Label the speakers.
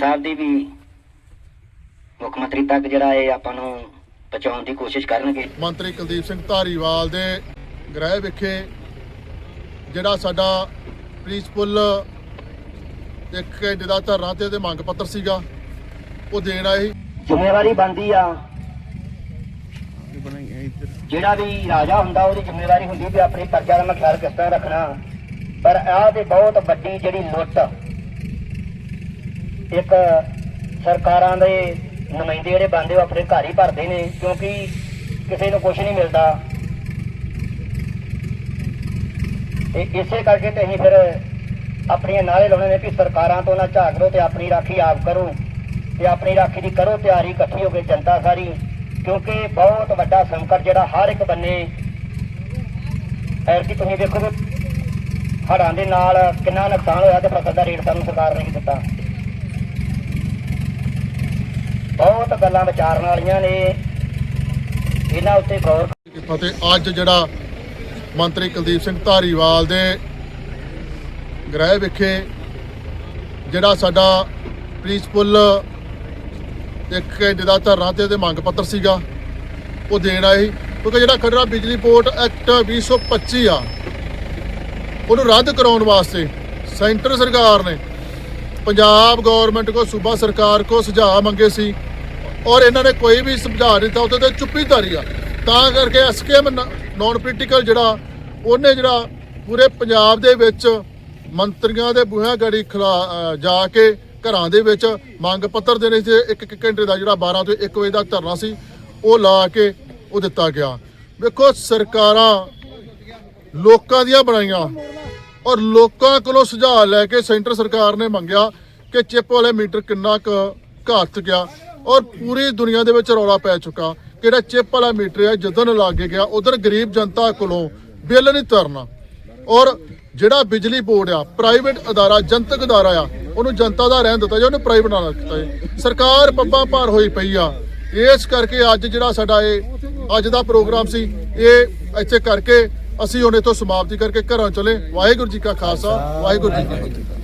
Speaker 1: ਦੀ ਵੀ ਮੁੱਖ ਮੰਤਰੀ ਤੱਕ ਜਿਹੜਾ ਇਹ ਆਪਾਂ ਨੂੰ ਪਹੁੰਚਾਉਣ ਦੀ ਕੋਸ਼ਿਸ਼ ਕਰਨਗੇ।
Speaker 2: ਮੰਤਰੀ ਕੁਲਦੀਪ ਸਿੰਘ ਧਾਰੀਵਾਲ ਦੇ ਗ੍ਰਹਿ ਵਿਖੇ ਜਿਹੜਾ ਸਾਡਾ ਪ੍ਰੀਚ ਪੁੱਲ ਇੱਕ ਦਾ ਧਰਨਾ ਤੇ ਉਹਦੇ ਮੰਗ ਪੱਤਰ ਸੀਗਾ ਉਹ ਦੇਣ ਆਏ
Speaker 1: ਜ਼ਿੰਮੇਵਾਰੀ ਬਣਦੀ ਆ। ਜਿਹੜਾ ਵੀ ਰਾਜਾ ਹੁੰਦਾ ਉਹਦੀ ਜ਼ਿੰਮੇਵਾਰੀ ਹੁੰਦੀ ਵੀ ਆਪਣੀ ਪ੍ਰਜਾ ਦਾ ਖਿਆਲ ਕਿਸ ਤਰ੍ਹਾਂ ਰੱਖਣਾ। ਪਰ ਆਹ ਤੇ ਬਹੁਤ ਵੱਡੀ ਜਿਹੜੀ ਲੁੱਟ ਇੱਕ ਸਰਕਾਰਾਂ ਦੇ ਨੁਮਾਇੰਦੇ ਜਿਹੜੇ ਬੰਦੇ ਉਹ ਆਪਣੇ ਘਰ ਹੀ ਭਰਦੇ ਨੇ, ਕਿਉਂਕਿ ਕਿਸੇ ਨੂੰ ਕੁਝ ਨਹੀਂ ਮਿਲਦਾ। ਤੇ ਇਸੇ ਕਰਕੇ ਤੇ ਅਸੀਂ ਫਿਰ ਆਪਣੀਆਂ ਨਾਲੇ ਲਾਉਣੇ ਨੇ ਕਿ ਸਰਕਾਰਾਂ ਤੋਂ ਨਾ ਝਾਕ ਤੇ ਆਪਣੀ ਰਾਖੀ ਆਪ ਕਰੋ। ਤੇ ਆਪਣੀ ਰਾਖੀ ਦੀ ਕਰੋ ਤਿਆਰੀ ਇਕੱਠੀ ਹੋ ਕੇ ਜਨਤਾ ਸਾਰੀ, ਕਿਉਂਕਿ ਬਹੁਤ ਵੱਡਾ ਸੰਕਟ ਜਿਹੜਾ ਹਰ ਇੱਕ ਬੰਨੇ। ਐਰ ਕਿ ਤੁਸੀਂ ਦੇਖੋ ਹੜਾਂ ਦੇ ਨਾਲ ਕਿੰਨਾ ਨੁਕਸਾਨ ਹੋਇਆ ਤੇ ਫਸਲ ਦਾ ਰੇਟ ਸਾਨੂੰ ਸਰਕਾਰ ਨੇ ਕੀ ਦਿੱਤਾ। ਬਹੁਤ ਗੱਲਾਂ ਵਿਚਾਰਨ ਵਾਲੀਆਂ ਨੇ। ਇਹਨਾਂ ਉੱਤੇ ਗੌਰ
Speaker 2: ਫਤਿਹ, ਅੱਜ ਜਿਹੜਾ ਮੰਤਰੀ ਕੁਲਦੀਪ ਸਿੰਘ ਧਾਰੀਵਾਲ ਦੇ ਗ੍ਰਹਿ ਵਿਖੇ ਜਿਹੜਾ ਸਾਡਾ ਪ੍ਰੀਚ ਪੁੱਲ ਇੱਕ ਘੰਟੇ ਦਾ ਧਰਨਾ ਤੇ ਉਹਦੇ ਮੰਗ ਪੱਤਰ ਸੀਗਾ, ਉਹ ਦੇਣ ਆਏ ਕਿਉਂਕਿ ਜਿਹੜਾ ਖਰੜਾ ਬਿਜਲੀ ਬੋਰਡ ਐਕਟ 2025 ਆ, ਉਹਨੂੰ ਰੱਦ ਕਰਾਉਣ ਵਾਸਤੇ ਸੈਂਟਰ ਸਰਕਾਰ ਨੇ ਪੰਜਾਬ ਗਵਰਨਮੈਂਟ ਕੋ, ਸੂਬਾ ਸਰਕਾਰ ਕੋ ਸੁਝਾਅ ਮੰਗੇ ਸੀ ਔਰ ਇਹਨਾਂ ਨੇ ਕੋਈ ਵੀ ਸੁਝਾਅ ਨਹੀਂ ਦਿੱਤਾ, ਉਹਦੇ ਤੇ ਚੁੱਪੀ ਧਾਰੀ ਆ ਤਾਂ ਕਰਕੇ ਐਸਕੇਐਮ ਨਾਨ ਪੋਲੀਟੀਕਲ ਜਿਹੜਾ, ਉਹਨੇ ਜਿਹੜਾ ਪੂਰੇ ਪੰਜਾਬ ਦੇ ਵਿੱਚ ਮੰਤਰੀਆਂ ਦੇ ਬੂਹਿਆਂ ਗੜੀ ਖਿਲਾ ਜਾ ਕੇ ਘਰਾਂ ਦੇ ਵਿੱਚ ਮੰਗ ਪੱਤਰ ਦੇਣੇ ਸੀ, ਇੱਕ ਇੱਕ ਘੰਟੇ ਦਾ ਜਿਹੜਾ 12 ਤੋਂ 1 ਵਜੇ ਦਾ ਧਰਨਾ ਸੀ, ਉਹ ਲਾ ਕੇ ਉਹ ਦਿੱਤਾ ਗਿਆ। ਵੇਖੋ ਸਰਕਾਰਾਂ ਲੋਕਾਂ ਦੀਆਂ ਬਣਾਈਆਂ। ਔਰ ਲੋਕਾਂ ਕੋਲੋਂ ਸੁਝਾਅ ਲੈ ਕੇ ਸੈਂਟਰ ਸਰਕਾਰ ਨੇ ਮੰਗਿਆ ਕਿ ਚਿੱਪ ਵਾਲੇ ਮੀਟਰ ਕਿੰਨਾ ਕੁ ਘਾਤ ਗਿਆ ਔਰ ਪੂਰੀ ਦੁਨੀਆ ਦੇ ਵਿੱਚ ਰੌਲਾ ਪੈ ਚੁੱਕਾ। ਕਿ ਜਿਹੜਾ ਚਿੱਪ ਵਾਲਾ ਮੀਟਰ ਹੈ ਜਦੋਂ ਲਾਗੇ ਗਿਆ, ਉਧਰ ਗਰੀਬ ਜਨਤਾ ਕੋਲੋਂ ਬਿੱਲ ਨਹੀਂ ਤਰਨਾ ਔਰ ਜਿਹੜਾ ਬਿਜਲੀ ਬੋਰਡ ਆ, ਪ੍ਰਾਈਵੇਟ ਅਦਾਰਾ, ਜਨਤਕ ਅਦਾਰਾ ਆ, ਉਹਨੂੰ ਜਨਤਾ ਦਾ ਰਹਿਣ ਦਿੱਤਾ ਜੇ ਉਹਨੂੰ ਪ੍ਰਾਈਵੇਟ ਨਾਲ ਦਿੱਤਾ ਹੈ ਸਰਕਾਰ ਪੱਬਾਂ ਭਾਰ ਹੋਈ ਪਈ ਆ। ਇਸ ਕਰਕੇ ਅੱਜ ਜਿਹੜਾ ਸਾਡਾ ਇਹ, ਅੱਜ ਦਾ ਪ੍ਰੋਗਰਾਮ ਸੀ, ਇਹ ਇੱਥੇ ਕਰਕੇ ਅਸੀਂ ਹੁਣ ਇਥੋਂ ਸਮਾਪਤੀ ਕਰਕੇ ਘਰਾਂ ਚਲੇ। ਵਾਹਿਗੁਰੂ ਜੀ ਕਾ ਖਾਲਸਾ, ਵਾਹਿਗੁਰੂ ਜੀ ਕੀ ਫਤਿਹ।